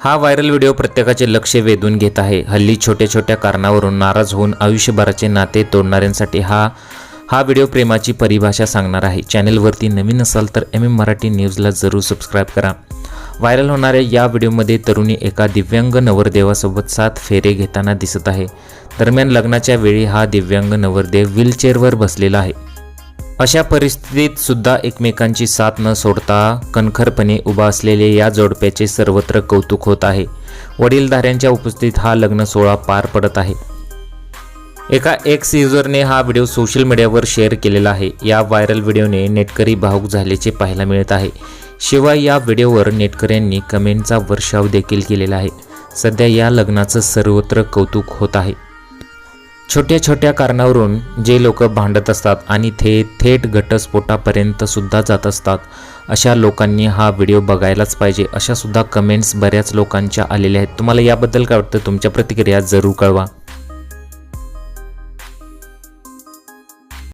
हा viral video प्रत्येकाचे लक्ष वेधून घेत आहे. हल्ली छोट्या छोट्या कारणावरून नाराज होऊन आयुष्यभराचे नाते तोडणाऱ्यांसाठी हा हा व्हिडिओ प्रेमाची परिभाषा सांगणार आहे. चॅनेलवरती नवीन असाल तर एम एम मराठी न्यूजला जरूर सबस्क्राईब करा. व्हायरल होणाऱ्या या व्हिडिओमध्ये तरुणी एका दिव्यांग नवरदेवासोबत सात फेरे घेताना दिसत आहे. दरम्यान लग्नाच्या वेळी हा दिव्यांग नवरदेव व्हीलचेअरवर बसलेला आहे. अशा परिस्थितीत सुद्धा एकमेकांची साथ न सोडता कणखरपणे उभा असलेले या जोडप्याचे सर्वत्र कौतुक होत आहे. वडीलधाऱ्यांच्या उपस्थितीत हा लग्न सोहळा पार पडत आहे. एका एक्स युजरने हा व्हिडिओ सोशल मीडियावर शेअर केलेला आहे. या व्हायरल व्हिडिओने नेटकरी भावूक झाल्याचे पाहायला मिळत आहे. शिवाय या व्हिडिओवर नेटकऱ्यांनी कमेंटचा वर्षाव देखील केलेला आहे. सध्या या लग्नाचं सर्वत्र कौतुक होत आहे. छोट्या छोट्या कारणावरून जे लोक भांडत असतात आणि ते थेट घटस्फोटापर्यंत सुद्धा जात असतात अशा लोकांनी हा व्हिडिओ बघायलाच पाहिजे अशा सुद्धा कमेंट्स बऱ्याच लोकांच्या आलेल्या आहेत. तुम्हाला याबद्दल काय वाटतं? तुमच्या प्रतिक्रिया जरूर कळवा.